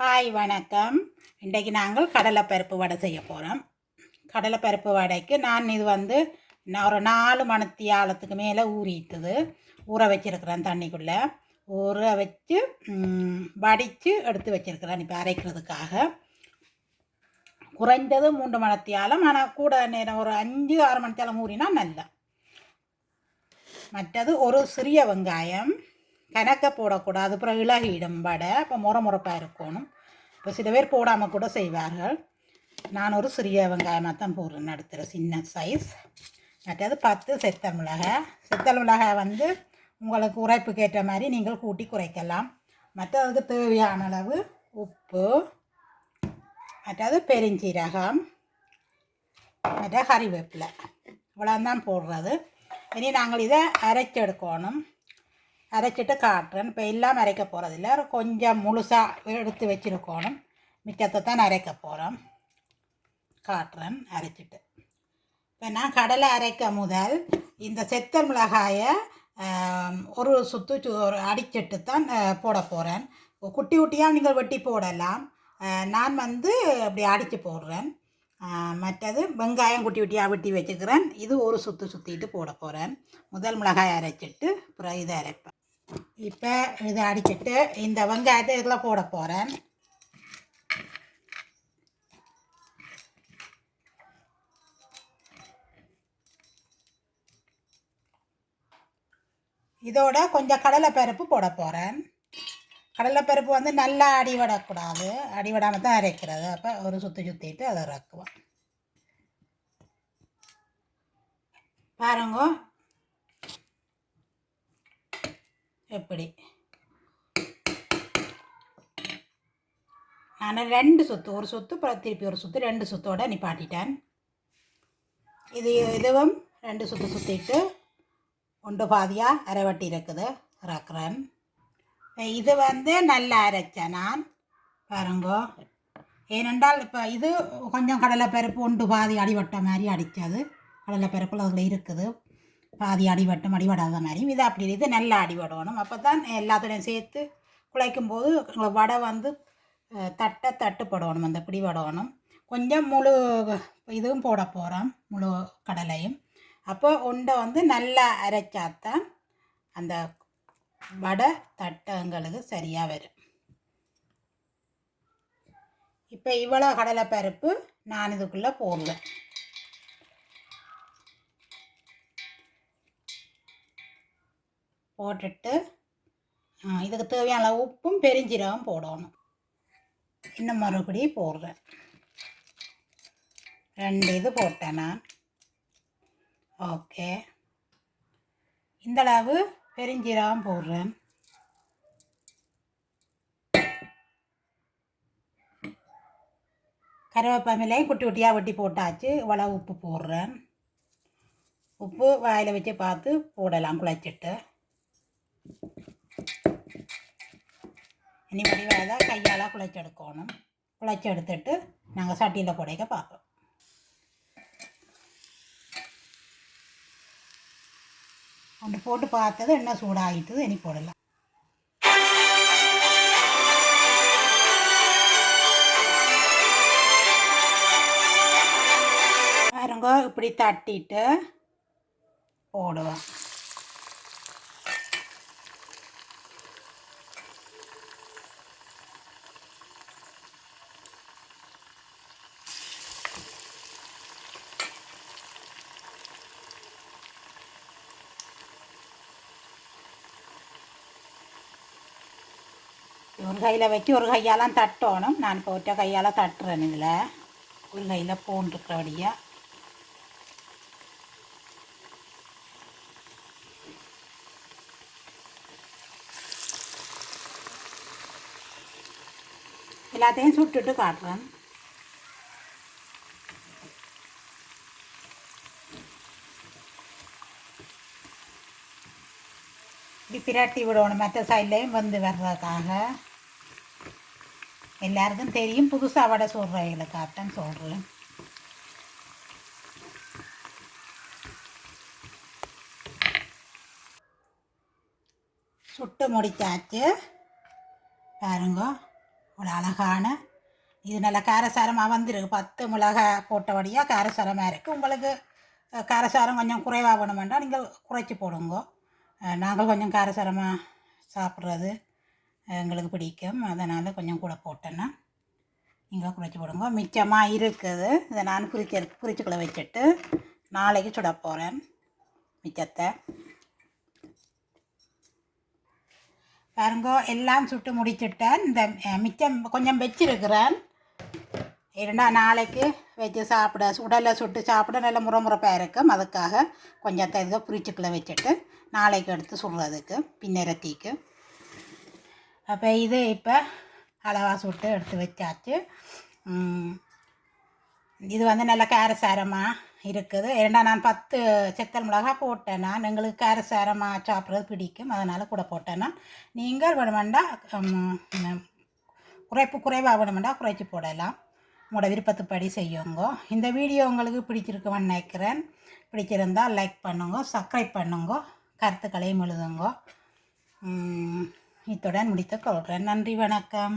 Hi வணக்கம். இன்றைக்கு நாங்கள் கடலைப்பருப்பு வடை செய்ய போகிறோம் கடலைப்பருப்பு வடைக்கு நான் இது வந்து நான் ஒரு நாலு மணத்தி ஆழத்துக்கு மேலே ஊறிட்டுது. ஊற வச்சிருக்கிறேன் தண்ணிக்குள்ளே. ஊற வச்சு வடித்து எடுத்து வச்சிருக்கிறேன் இப்போ அரைக்கிறதுக்காக. குறைந்தது மூன்று மணத்தியாலம் ஆனால் கூட நேரம் ஒரு அஞ்சு ஆறு மணத்தியாலம் ஊறினா நல்லா. மற்றது ஒரு சிறிய வெங்காயம். கணக்க போடக்கூடாது. அப்புறம் இலகிடும் வடை இப்போ முறை முறப்பாக இருக்கணும். இப்போ சில பேர் போடாமல் கூட செய்வார்கள். நான் ஒரு சிறிய வெங்காயமாக தான் போடுறேன். நடுத்துற சின்ன சைஸ் மற்றது பத்து செத்தல் மிளகாய் செத்தல் மிளகாய் வந்து உங்களுக்கு உரைப்புக்கு ஏற்ற மாதிரி நீங்கள் கூட்டி குறைக்கலாம். மற்றதுக்கு தேவையான அளவு உப்பு. மற்றது பெருஞ்சீரகம். மற்ற கறிவேப்பிலை. இவ்வளோதான் போடுறது. இனி நாங்கள் இதை அரைச்செடுக்கணும் அரைச்சிட்டு காட்டுறேன். இப்போ எல்லாம் அரைக்க போகிறதில்ல கொஞ்சம் முழுசாக எடுத்து வச்சுருக்கணும். மிச்சத்தை தான் அரைக்க போகிறோம் காட்டுறேன் அரைச்சிட்டு. இப்போ நான் கடலை அரைக்க முதல் இந்த செத்த மிளகாயை ஒரு சுத்து சு ஒரு அடிச்சிட்டு தான் போட போகிறேன் குட்டி குட்டியாக நீங்கள் வெட்டி போடலாம். நான் வந்து அப்படி அடித்து போடுறேன். மற்றது வெங்காயம் குட்டி குட்டியாக வெட்டி வச்சுக்கிறேன். இது ஒரு சுற்று சுற்றிட்டு போட போகிறேன் முதல் மிளகாய் அரைச்சிட்டு அப்புறம் இதை அரைப்பேன். இப்போ இதை அடிச்சிட்டு இந்த வெங்காயத்தை இதில் போட போகிறேன் இதோட கொஞ்சம் கடலைப்பருப்பு போட போகிறேன் கடலைப்பருப்பு வந்து நல்லா அடிவிடக்கூடாது அடிவிடாமல் தான் அரைக்கிறது. அப்போ ஒரு சுற்றி சுற்றிட்டு அதை இறக்குவோம். பாருங்க எப்படி? நான் ரெண்டு சொத்து ஒரு சொத்து திருப்பி ஒரு சுத்து ரெண்டு சுத்தோட நிப்பாட்டிட்டேன். இது இதுவும் ரெண்டு சுத்து சுற்றிட்டு ஒன்று பாதியாக அரைவட்டி இருக்குது. இறக்குறேன் இது வந்து நல்லா அரைச்சேன் நான். பாருங்க. ஏனென்றால் இப்போ இது கொஞ்சம் கடலைப்பருப்பு ஒன்று பாதி அடிவட்ட மாதிரி அடித்தது கடலைப்பருப்பில் அதில் இருக்குது. பாதி அடிபட்டும் அடிபடாத மாதிரியும் இது அப்படி இது நல்லா அடிபடணும். அப்போ தான் எல்லாத்துலேயும் சேர்த்து குழைக்கும் போது வடை வந்து தட்டை தட்டுப்படணும் அந்த பிடி வடணும். கொஞ்சம் முழு இதுவும் போட போகிறோம் முழு கடலையும். அப்போ உண்டை வந்து நல்லா அரைச்சாத்தான் அந்த வடை தட்டங்களுக்கு சரியாக வரும். இப்போ இவ்வளோ கடலைப்பருப்பு நான் இதுக்குள்ளே போடுவேன். போட்டுட்டு இதுக்கு தேவையான அளவு உப்பும் பெருஞ்சீரகம் போடணும். இன்னும் மறுபடி போடுறேன். ரெண்டு இது போட்டேன் நான். ஓகே. இந்த அளவு பெருஞ்சீரகம் போடுறேன். கருவேப்பமிலையும் குட்டி குட்டியாக வெட்டி போட்டாச்சு. இவ்வளோ உப்பு போடுறேன். உப்பு வாயில் வச்சு பார்த்து போடலாம் குழைச்சிட்டு. இனி வடிவாக கையால் குழைச்செடுக்கணும். குழைச்செடுத்துட்டு நாங்கள் சட்டியில் புடைக்க பார்ப்போம். ஒன்று போட்டு பார்த்தது என்ன சூடாகிட்டுது இனி போடலாம். பாருங்க இப்படி தட்டிட்டு போடுவோம். ஒரு கையில் வச்சு ஒரு கையாலாம் தட்டணும் நான் இப்போ ஒற்றை கையால் தட்டுறேன் இதில் ஒரு கையில் போன்ருக்கிறபடியாக எல்லாத்தையும் சுட்டுட்டு காட்டுறேன் இப்படி பிரட்டி விடணும் மற்ற சைட்லேயும் வந்து வர்றதுக்காக எல்லாருக்கும் தெரியும். புதுசாக வடை சொல்கிறவங்களுக்காகத்தான் சொல்கிறேன் சுட்டு முடிச்சாச்சு. பாருங்க ஒரு அழகான. இது நல்லா காரசாரமாக வந்திருக்கு. பத்து மிளகாய் போட்டபடியாக காரசாரமாக இருக்குது உங்களுக்கு காரசாரம் கொஞ்சம் குறைவாக வேணுமென்றால் நீங்கள் குறைச்சி போடுங்க. நாங்கள் கொஞ்சம் காரசாரமாக சாப்பிட்றது. எங்களுக்கு பிடிக்கும். அதனால் கொஞ்சம் கூட போட்டேன்னா நீங்கள் குறைச்சி போடுங்க. மிச்சமாக இருக்குது. இதை நான் குறிச்ச குறிச்சிக்குள்ளே வச்சுட்டு நாளைக்கு சுட போகிறேன் மிச்சத்தை. பாருங்க எல்லாம் சுட்டு முடிச்சிட்டேன். இந்த மிச்சம் கொஞ்சம் வச்சிருக்கிறேன். இரண்டா நாளைக்கு வச்சு சாப்பிட சுடலை சுட்டு சாப்பிட நல்ல முறமுறப்பாக இருக்கும். அதுக்காக கொஞ்சத்தை இதுக்கு பிரிச்சுக்குள்ளே வச்சுட்டு நாளைக்கு எடுத்து சுடுறதுக்கு பின்னரத்திக்கு. அப்போ இது இப்போ அளவாக சுட்டு எடுத்து வச்சாச்சு இது வந்து நல்ல காரசாரமாக இருக்குது ஏன்னா நான் பத்து செத்தல் மிளகா போட்டேன் நான் எங்களுக்கு காரசாரமாக சாப்பிட்றது பிடிக்கும் அதனால் கூட போட்டேன் நான் நீங்கள் வேணுமெண்டா குறைப்பு குறைவாக வேணுமெண்டா குறைச்சி போடலாம் உங்களோட விருப்பத்துப்படி செய்யுங்க இந்த வீடியோ உங்களுக்கு பிடிச்சிருக்குமென்னு நினைக்கிறேன் பிடிச்சிருந்தால் லைக் பண்ணுங்க சப்ஸ்கிரைப் பண்ணுங்க கருத்துக்களையும் எழுதுங்க இத்துடன் முடித்துக் கொள்கிறேன். நன்றி வணக்கம்.